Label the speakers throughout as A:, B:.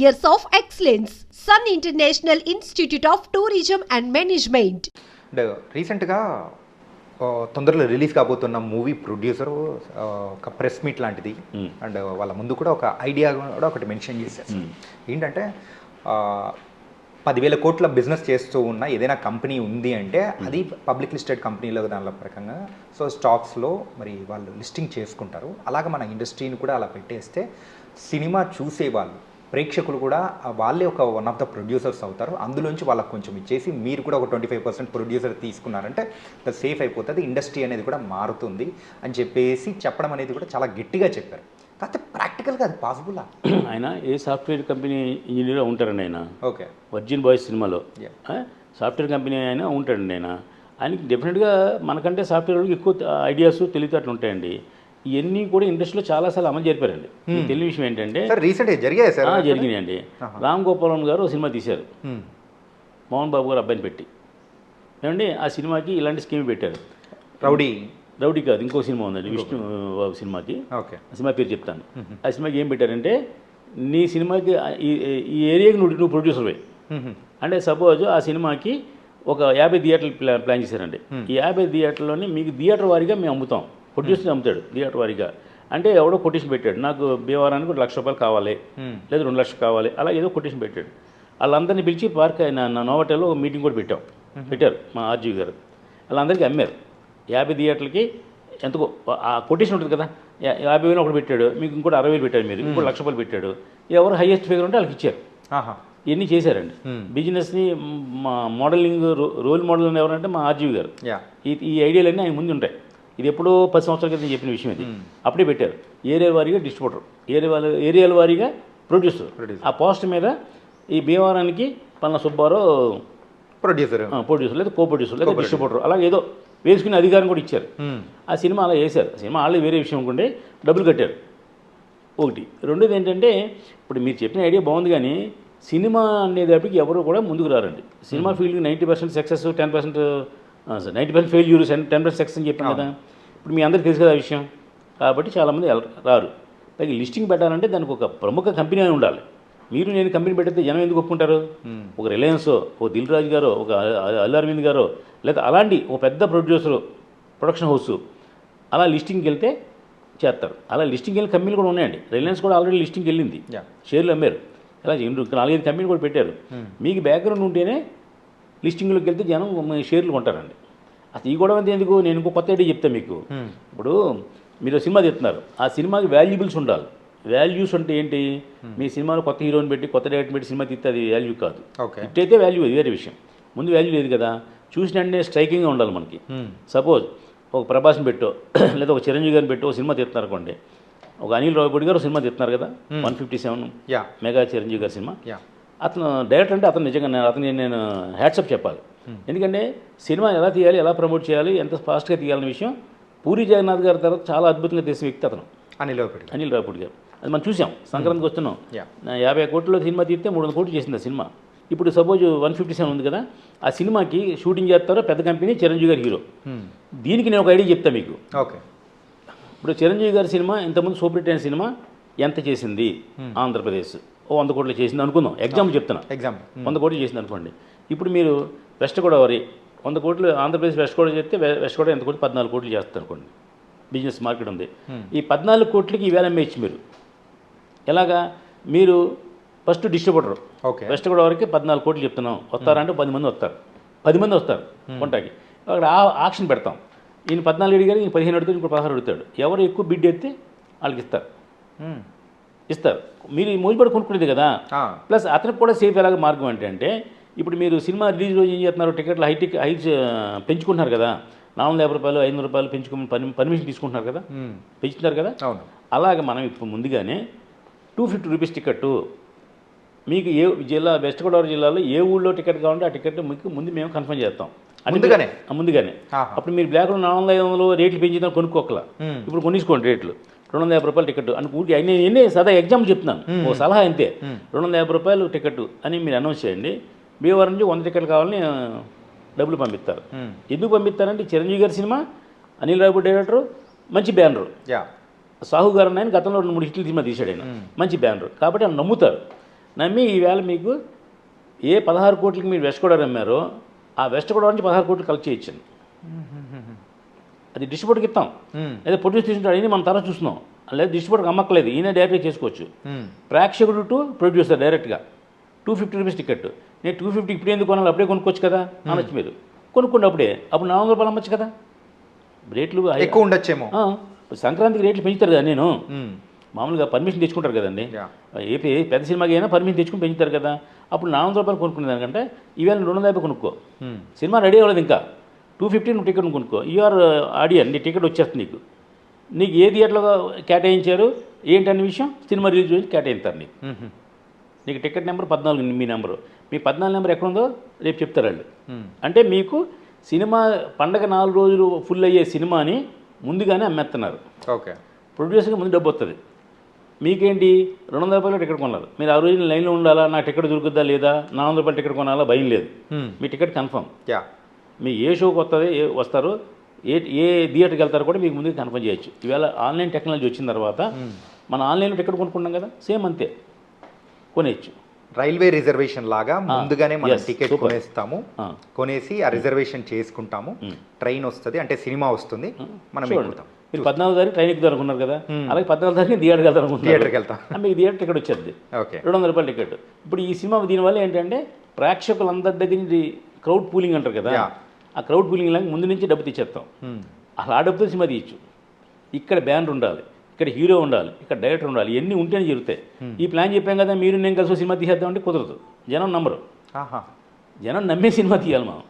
A: years of excellence. Sun International Institute of Tourism and Management.
B: And రీసెంట్గా ఆ, తొందరలో release కాబోతున్న మూవీ ప్రొడ్యూసర్ ఒక ప్రెస్ మీట్ లాంటిది. అండ్ వాళ్ళ ముందు కూడా ఒక ఐడియా కూడా ఒకటి మెన్షన్ చేశారు. ఏంటంటే ఆ, పదివేల కోట్ల బిజినెస్ చేస్తూ ఉన్న ఏదైనా కంపెనీ ఉంది అంటే అది పబ్లిక్ లిస్టెడ్ కంపెనీలో దానిలో ప్రకంగా సో స్టాక్స్లో మరి వాళ్ళు లిస్టింగ్ చేసుకుంటారు. అలాగే మన ఇండస్ట్రీని కూడా అలా పెట్టేస్తే సినిమా చూసే వాళ్ళు ప్రేక్షకులు కూడా వాళ్ళే ఒక వన్ ఆఫ్ ద ప్రొడ్యూసర్స్ అవుతారు. అందులోంచి వాళ్ళకి కొంచెం ఇచ్చేసి మీరు కూడా ఒక ట్వంటీ ఫైవ్ పర్సెంట్ ప్రొడ్యూసర్ తీసుకున్నారంటే సేఫ్ అయిపోతుంది. ఇండస్ట్రీ అనేది కూడా మారుతుంది అని చెప్పేసి చెప్పడం అనేది కూడా చాలా గట్టిగా చెప్పారు. కాకపోతే ప్రాక్టికల్గా అది పాసిబులా
C: ఆయన ఏ సాఫ్ట్వేర్ కంపెనీ ఇంజనీర్ ఉంటారండి ఆయన.
B: ఓకే.
C: వర్జిన్ బాయ్స్ సినిమాలో. సాఫ్ట్వేర్ కంపెనీ అయినా ఉంటాడండి ఆయన. ఆయనకి డెఫినెట్గా మనకంటే సాఫ్ట్వేర్ వాళ్ళకి ఎక్కువ ఐడియాస్ తెలివితేటలు ఉంటాయండి. ఇవన్నీ కూడా ఇండస్ట్రీలో చాలాసార్లు అమలు జరిపారండి. తెలియని విషయం ఏంటంటే
B: సార్ రీసెంట్గా జరిగాయి సార్?
C: జరిగినాయండి. రామ్ గోపాలం గారు సినిమా తీశారు. మోహన్ బాబు గారు అబ్బాయిని పెట్టి. ఏమండి ఆ సినిమాకి ఇలాంటి స్కీమ్ పెట్టారు.
B: రౌడీ.
C: రౌడీ కాదు ఇంకో సినిమా ఉందండి విష్ణు బాబు సినిమాకి.
B: ఓకే.
C: ఆ సినిమా పేరు చెప్తాను. ఆ సినిమాకి ఏం పెట్టారంటే నీ సినిమాకి ఈ ఈ ఏరియాకి నువ్వు నువ్వు ప్రొడ్యూసర్ పోయి అంటే సపోజ్ ఆ సినిమాకి ఒక యాభై థియేటర్లు ప్లా ప్లాన్ చేశారండి. ఈ యాభై థియేటర్లోని మీకు థియేటర్ వారీగా మేము అమ్ముతాం. ప్రొడ్యూసర్ అమ్ముతాడు థియేటర్ వారీగా. అంటే ఎవడో కొటేషన్ పెట్టాడు నాకు భీమవరానికి ఒక లక్ష రూపాయలు కావాలి లేదా రెండు లక్షలు కావాలి అలా ఏదో కొటేషన్ పెట్టాడు. వాళ్ళందరినీ పిలిచి పార్క్ అయిన నా నోవటెల్లో ఒక మీటింగ్ కూడా పెట్టాం. పెట్టారు మా ఆర్జీ గారు. వాళ్ళందరికీ అమ్మారు. యాభై థియేటర్లకి ఎంతకో ఆ కొటేషన్ ఉంటుంది కదా యాభై వేలు ఒకటి పెట్టాడు మీకు ఇంకోటి అరవై వేలు పెట్టాడు మీరు ఇంకోటి లక్ష రూపాయలు పెట్టాడు. ఎవరు హైయెస్ట్ ఫిగర్ ఉంటే వాళ్ళకి ఇచ్చారు.
B: ఆహా.
C: ఇవన్నీ చేశారండి. బిజినెస్ని మా మోడలింగ్ రోల్ మోడల్ ఎవరంటే మా ఆర్జీవి గారు. ఈ ఐడియాలన్నీ ఆయన ముందు ఉంటాయి ఇది ఎప్పుడో పది సంవత్సరాల క్రితం చెప్పిన విషయం ఇది. అప్పుడే పెట్టారు. ఏరియా వారీగా డిస్ట్రిబ్యూటర్. ఏరియా వాళ్ళ ఏరియాల వారీగా ప్రొడ్యూసర్. ఆ పోస్ట్ మీద ఈ భీమవరానికి పలానా సుబ్బారావు
B: ప్రొడ్యూసర్.
C: ప్రొడ్యూసర్ లేదా కో ప్రొడ్యూసర్ లేదా డిస్ట్రిబ్యూటర్. అలా ఏదో వేసుకునే అధికారం కూడా ఇచ్చారు. ఆ సినిమా అలా వేశారు. సినిమా వాళ్ళు వేరే విషయం అనుకుంటే డబ్బులు కట్టారు. ఒకటి. రెండోది ఏంటంటే ఇప్పుడు మీరు చెప్పిన ఐడియా బాగుంది కానీ సినిమా అనేటప్పటికి ఎవరు కూడా ముందుకు రారండి. సినిమా ఫీల్డ్కి ninety percent success ten percent ninety percent failure ten percent success అని చెప్పాను కదా. ఇప్పుడు మీ అందరికీ తెలుసు కదా ఆ విషయం. కాబట్టి చాలామంది రారు. పైగా లిస్టింగ్ పెట్టాలంటే దానికి ఒక ప్రముఖ కంపెనీ అని ఉండాలి. మీరు నేను కంపెనీ పెడితే జనం ఎందుకు ఒప్పుకుంటారు? ఒక రిలయన్స్ ఒక దిల్ రాజు గారో ఒక అల్లు అరవింద్ గారో లేదా అలాంటి ఒక పెద్ద ప్రొడ్యూసరు ప్రొడక్షన్ హౌస్ అలా లిస్టింగ్కి వెళ్తే చేస్తారు. అలా లిస్టింగ్ వెళ్ళిన కంపెనీలు కూడా ఉన్నాయండి. రిలయన్స్ కూడా ఆల్రెడీ లిస్టింగ్కి వెళ్ళింది. షేర్లు అమ్మారు. అలా నాలుగైదు కంపెనీలు కూడా పెట్టారు. మీకు బ్యాక్గ్రౌండ్ ఉంటేనే లిస్టింగ్లోకి వెళ్తే జనం షేర్లు కొంటారండి. అసలు ఈ గొడవ అంతా ఎందుకు? నేను ఇంకో కొత్త ఐడియా చెప్తాను మీకు. ఇప్పుడు మీరు సినిమా తెస్తున్నారు. ఆ సినిమాకి వాల్యుబుల్స్ ఉండాలి. వాల్యూస్ అంటే ఏంటి? మీ సినిమాలో కొత్త హీరోని పెట్టి కొత్త డైరెక్టర్ పెట్టి సినిమా తీస్తే అది వాల్యూ కాదు.
B: ఓకే.
C: ఇట్టయితే వాల్యూ అది వేరే విషయం. ముందు వాల్యూ లేదు కదా? చూసిన వెంటనే స్ట్రైకింగ్గా ఉండాలి మనకి. సపోజ్ ఒక ప్రభాస్ని పెట్టో లేదా ఒక చిరంజీవి గారిని పెట్టో సినిమా తీస్తున్నారు అనుకోండి. ఒక అనిల్ రావుపూడి గారు సినిమా తీస్తున్నారు కదా? One fifty seven
B: yeah.
C: Mega Chiranjeevi గారి సినిమా.
B: యా.
C: అతను డైరెక్టర్ అంటే అతను నిజంగా నేను అతని నేను హ్యాట్సప్ చెప్పాలి. ఎందుకంటే సినిమా ఎలా తీయాలి ఎలా ప్రమోట్ చేయాలి ఎంత ఫాస్ట్గా తీయాలనే విషయం పూరి జగన్నాథ్ గారి తర్వాత చాలా అద్భుతంగా తీసిన వ్యక్తి అతను.
B: అనిల్ ఒకటి
C: అనిల్ రావుపూడి గారు. అది మనం చూసాం. సంక్రాంతికి వస్తున్నాం. యాభై కోట్ల సినిమా తీస్తే మూడు వందల కోట్లు చేసింది ఆ సినిమా. ఇప్పుడు సపోజ్ వన్ ఫిఫ్టీ సెవెన్ ఉంది కదా ఆ సినిమాకి షూటింగ్ చేస్తారో పెద్ద కంపెనీ చిరంజీవి గారి హీరో. దీనికి నేను ఒక ఐడియా చెప్తాను మీకు.
B: ఓకే.
C: ఇప్పుడు చిరంజీవి గారి సినిమా ఇంతకుముందు సూపర్ హిట్ అయిన సినిమా ఎంత చేసింది? ఆంధ్రప్రదేశ్. ఓ వంద కోట్లు చేసింది అనుకుందాం. ఎగ్జాంపుల్ చెప్తున్నా.
B: ఎగ్జాంపుల్
C: వంద కోట్లు చేసింది అనుకోండి. ఇప్పుడు మీరు వెస్ట్ గోదావరి వంద కోట్లు ఆంధ్రప్రదేశ్ వెస్ట్ గోదావరి చేస్తే వె- వెస్ట్ గోదావరి ఎంత కోట్లు? పద్నాలుగు కోట్లు చేస్తారు అనుకోండి. బిజినెస్ మార్కెట్ ఉంది. ఈ పద్నాలుగు కోట్లకి ఈవేళ అమ్మేయచ్చు మీరు? ఎలాగా? మీరు ఫస్ట్ డిస్ట్రిబ్యూటర్
B: ఓకే
C: వెస్ట్ గోదావరికి పద్నాలుగు కోట్లు చెప్తున్నాం. వస్తారంటే పది మంది వస్తారు. పది మంది వస్తారు కొంటాకి. అక్కడ ఆ- ఆక్షన్ పెడతాం. ఈయన పద్నాలుగు అడిగారు ఈయన పదిహేను అడుగుతాడు ఇంకో పదహారు అడుగుతాడు. ఎవరు ఎక్కువ బిడ్ ఎత్తే వాళ్ళకి ఇస్తారు. ఇస్తారు. మీరు ఈ మూలిపడి కొనుక్కునేది కదా. ప్లస్ అతనికి కూడా సేఫ్ ఎలాగ మార్గం అంటే ఇప్పుడు మీరు సినిమా రిలీజ్ రోజు ఏం చేస్తున్నారు? టికెట్లు హై టిక్ హై పెంచుకుంటున్నారు కదా. నాలుగు వందల యాభై రూపాయలు ఐదు వందల రూపాయలు పెంచుకుని పర్మి పర్మిషన్ తీసుకుంటున్నారు కదా. పెంచుతున్నారు కదా.
B: అవును.
C: అలాగే మనం ఇప్పుడు ముందుగానే టూ ఫిఫ్టీ రూపీస్ టికెట్ మీకు ఏ జిల్లా వెస్ట్ గోదావరి జిల్లాలో ఏ ఊళ్ళో టికెట్ కావాలంటే ఆ టికెట్ మీకు ముందు మేము కన్ఫర్మ్ చేస్తాం.
B: ముందుగానే?
C: ముందుగానే. అప్పుడు మీరు బ్లాక్లో నాలుగు వందల ఐదు వందలు రేట్లు పెంచుదాం కొనుక్కోకలా. ఇప్పుడు కొనిసుకోండి రేట్లు. రెండు వందల యాభై రూపాయలు టికెట్ అని ఊరికి అన్ని ఎన్ని సదా ఎగ్జామ్ చెప్తున్నాను. ఓ సలహా అంతే. రెండు వందల యాభై రూపాయలు టికెట్ అని మీరు అనౌన్స్ చేయండి. భీమవరం నుంచి వంద టికెట్లు కావాలని డబ్బులు పంపిస్తారు. ఎందుకు పంపిస్తారంటే చిరంజీవి గారి సినిమా అనిల్ రావు డైరెక్టర్ మంచి బ్యానరు. సాహు గారు ఆయన గతంలో రెండు మూడు హిట్లు సినిమా తీశాడు ఆయన. మంచి బ్యానర్. కాబట్టి ఆయన నమ్ముతారు. నమ్మి ఈవేళ మీకు ఏ పదహారు కోట్లకి మీరు వెస్ట్ గోదావరి అమ్మారో ఆ వెస్ట్ గోదావరి నుంచి పదహారు కోట్లు కలెక్ట్ చేయొచ్చండి అది డిస్ట్రిబ్యూటర్కి ఇస్తాం. లేదా ప్రొడ్యూస్ తీసుకుంటాడు అడిగి మనం తర్వాత చూస్తున్నాం. లేదా డిస్ట్రిబ్యూటర్కి అమ్మక్కలేదు ఈయన డైరెక్ట్గా చేసుకోవచ్చు. ప్రేక్షకుడు టు ప్రొడ్యూసర్ డైరెక్ట్గా టూ ఫిఫ్టీ రూపీస్ టికెట్ నేను టూ ఫిఫ్టీ ఇప్పుడు ఎందుకు కొనాలి? అప్పుడే కొనుక్కోవచ్చు కదా? అనొచ్చు మీరు. కొనుక్కోండి అప్పుడే. అప్పుడు నాలుగు రూపాయలు అమ్మచ్చు కదా? రేట్లు
B: ఎక్కువ ఉండొచ్చేమో.
C: సంక్రాంతికి రేట్లు పెంచుతారు కదా నేను.
B: మ్మ్.
C: మామూలుగా పర్మిషన్ తెచ్చుకుంటారు కదండి.
B: Yeah.
C: ఏ ఏ పెద్ద సినిమాకి అయినా పర్మిషన్ తెచ్చుకుని పెంచుతారు కదా. అప్పుడు నాలుగు వందల రూపాయలు కొనుక్కునే దానికంటే ఈవేళ రెండు వందల యాభై కొనుక్కో. సినిమా రెడీ అవ్వలేదు ఇంకా. టూ ఫిఫ్టీ నువ్వు టికెట్ కొనుక్కో. యూఆర్ ఆడియన్ నీ టికెట్ వచ్చేస్తుంది నీకు. నీకు ఏ థియేటర్లో కేటాయించారు? ఏంటనే విషయం? సినిమా రిలీజ్ గురించి కేటాయిస్తారు నీకు. నీకు టికెట్ నెంబర్ పద్నాలుగు మీ నెంబరు. మీ పద్నాలుగు నెంబర్ ఎక్కడ ఉందో రేపు చెప్తారు వాళ్ళు. అంటే మీకు సినిమా పండగ నాలుగు రోజులు ఫుల్ అయ్యే సినిమాని ముందుగానే అమ్మేస్తున్నారు.
B: ఓకే.
C: ప్రొడ్యూసర్కి ముందు డబ్బు వస్తుంది. మీకేంటి? రెండు వందల రూపాయలు టికెట్ కొనాలి. మీరు ఆ రోజు లైన్లో ఉండాలా? నా టికెట్ దొరుకుద్దా లేదా? నాలుగు వందల రూపాయలు టికెట్ కొనాలా? భయం లేదు. మీ టికెట్ కన్ఫర్మ్.
B: యా.
C: మీ ఏ షోకి వస్తుంది ఏ వస్తారు ఏ ఏ థియేటర్కి వెళ్తారో కూడా మీకు ముందుగా కన్ఫర్మ్ చేయొచ్చు. ఈవేళ ఆన్లైన్ టెక్నాలజీ వచ్చిన తర్వాత మన ఆన్లైన్లో టికెట్ కొనుక్కుంటాం కదా సేమ్ అంతే. కొనేయచ్చు.
B: రైల్వే రిజర్వేషన్ లాగా ముందుగానే మనం టికెట్. కొనేస్తాము. కొనేసి ఆ రిజర్వేషన్ చేసుకుంటాము. ట్రైన్ వస్తుంది అంటే సినిమా వస్తుంది మనం ఎక్కుతాం.
C: మీరు పద్నాలుగు తారీఖు ట్రైన్ ఎక్కుతారు అనుకున్నారు కదా అలాగే పద్నాలుగు తారీఖు థియేటర్కి వెళ్తారు అనుకుంటున్నారు
B: థియేటర్కి వెళ్తాం.
C: మీకు థియేటర్ టికెట్ వచ్చేది.
B: ఓకే.
C: రెండు వందల రూపాయల టికెట్. ఇప్పుడు ఈ సినిమా దీనివల్ల ఏంటంటే ప్రేక్షకులందరి దగ్గర నుంచి క్రౌడ్ పూలింగ్ అంటారు కదా. ఆ క్రౌడ్ పూలింగ్ లాగా ముందు నుంచి డబ్బు తెచ్చేస్తాం. అసలు ఆ డబ్బుతో సినిమా తీయచ్చు. ఇక్కడ బ్యాండ్ ఉండాలి ఇక్కడ హీరో ఉండాలి ఇక్కడ డైరెక్టర్ ఉండాలి ఇవన్నీ ఉంటేనే జరుగుతాయి. ఈ ప్లాన్ చెప్పాం కదా మీరు నేను కలిసి సినిమా తీసేద్దామంటే కుదరదు. జనం నమ్మరు. జనం నమ్మే సినిమా తీయాలి మనం.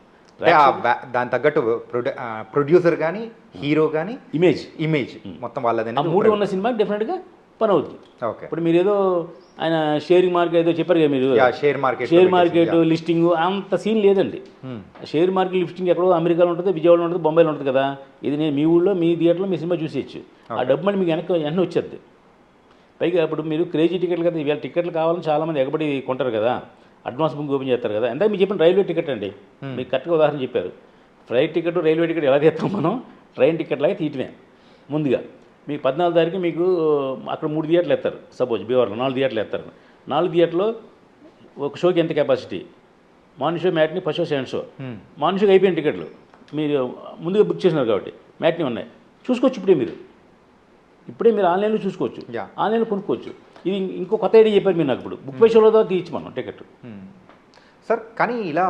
B: దాని తగ్గట్టు ప్రొడ్యూ ప్రొడ్యూసర్ కానీ హీరో కానీ
C: ఇమేజ్
B: ఇమేజ్ మొత్తం వాళ్ళది
C: మూడు ఉన్న సినిమా డెఫినెట్గా పని అవుతుంది
B: ఓకే.
C: ఇప్పుడు మీరు ఏదో ఆయన షేరింగ్ మార్కెట్ ఏదో చెప్పారు కదా మీరు.
B: Share market
C: share market listing అంత సీన్ లేదండి. షేర్ మార్కెట్ లిస్టింగ్ ఎక్కడో అమెరికాలో ఉంటుంది విజయవాడలో ఉంటుంది బొంబాయిలో ఉంటుంది కదా. ఇది నేను మీ ఊళ్ళో మీ థియేటర్లో మీ సినిమా చూసేయచ్చు. ఆ డబ్బు మళ్ళీ మీకు వెనక్కి వెన్న వచ్చేది పైగా ఇప్పుడు మీరు క్రేజీ టికెట్లు కదా ఇవాళ టికెట్లు కావాలని చాలామంది ఎగబడి కొంటారు కదా. అడ్వాన్స్ బుక్ ఓపెన్ చేస్తారు కదా. ఎంత మీరు చెప్పిన రైల్వే టికెట్ అండి మీకు కరెక్ట్గా ఉదాహరణ చెప్పారు. ఫ్లైట్ టికెట్ రైల్వే టికెట్ ఎలా తీస్తాం మనం? ట్రైన్ టికెట్ లాగా తీయటమే ముందుగా. మీకు పద్నాలుగు తారీఖు మీకు అక్కడ మూడు థియేటర్లు ఎత్తారు సపోజ్ బీవర్లో నాలుగు థియేటర్లు ఎత్తారు. నాలుగు థియేటర్లో ఒక షోకి ఎంత capacity morning show matinee first show second show. Morning షోకి అయిపోయిన టికెట్లు. మీరు ముందుగా బుక్ చేసినారు కాబట్టి మ్యాట్ని ఉన్నాయి. చూసుకోవచ్చు ఇప్పుడే మీరు. ఇప్పుడే మీరు ఆన్లైన్లో చూసుకోవచ్చు. ఆన్లైన్లో కొనుక్కోవచ్చు. ఇది ఇంకో కొత్త ఐడియా చెప్పారు మీరు నాకు ఇప్పుడు. బుక్ పై షోలో ద్వారా తీయచ్చు మనం టికెట్
B: సార్ కానీ ఇలా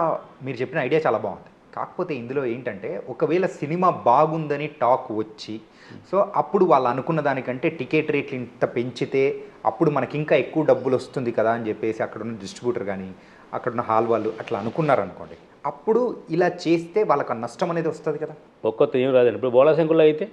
B: మీరు చెప్పిన ఐడియా చాలా బాగుంది. కాకపోతే ఇందులో ఏంటంటే ఒకవేళ సినిమా బాగుందని టాక్ వచ్చి సో అప్పుడు వాళ్ళు అనుకున్న దానికంటే టికెట్ రేట్లు ఇంత పెంచితే అప్పుడు మనకి ఇంకా ఎక్కువ డబ్బులు వస్తుంది కదా అని చెప్పేసి అక్కడ ఉన్న డిస్ట్రిబ్యూటర్ కానీ అక్కడ ఉన్న హాల్ వాళ్ళు అట్లా అనుకున్నారు అనుకోండి అప్పుడు ఇలా చేస్తే వాళ్ళకి నష్టం అనేది వస్తుంది కదా.
C: ఒక్కొక్క ఏం రాదండి. ఇప్పుడు బోళాశంకుల్లో అయితే